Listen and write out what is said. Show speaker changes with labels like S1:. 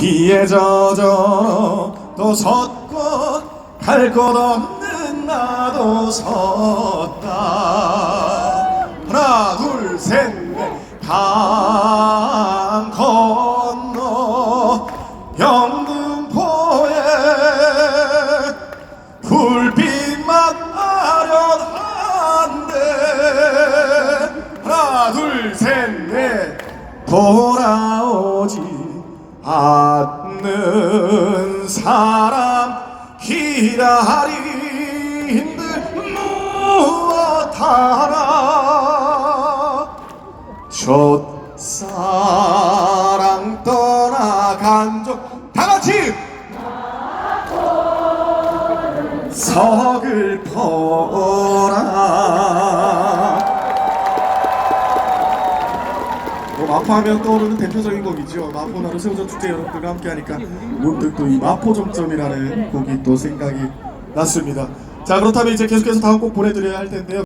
S1: 비에 젖어 또 섰고 갈 곳 없는 나도 섰다. 하나 둘 셋 넷 강 건너 영등포에 불빛만 아련한데. 하나 둘 셋 넷. 돌아오지 않는 사람 기다린들 무엇 하나 첫사랑 떠나간 적 다같이 서글퍼라 마포하면 떠오르는 대표적인 곡이죠. 마포 나루 새우젓 축제 여러분들과 함께하니까 문득 또 이 마포점점이라는 곡이 또 생각이 났습니다. 자 그렇다면 이제 계속해서 다음 곡 보내드려야 할 텐데요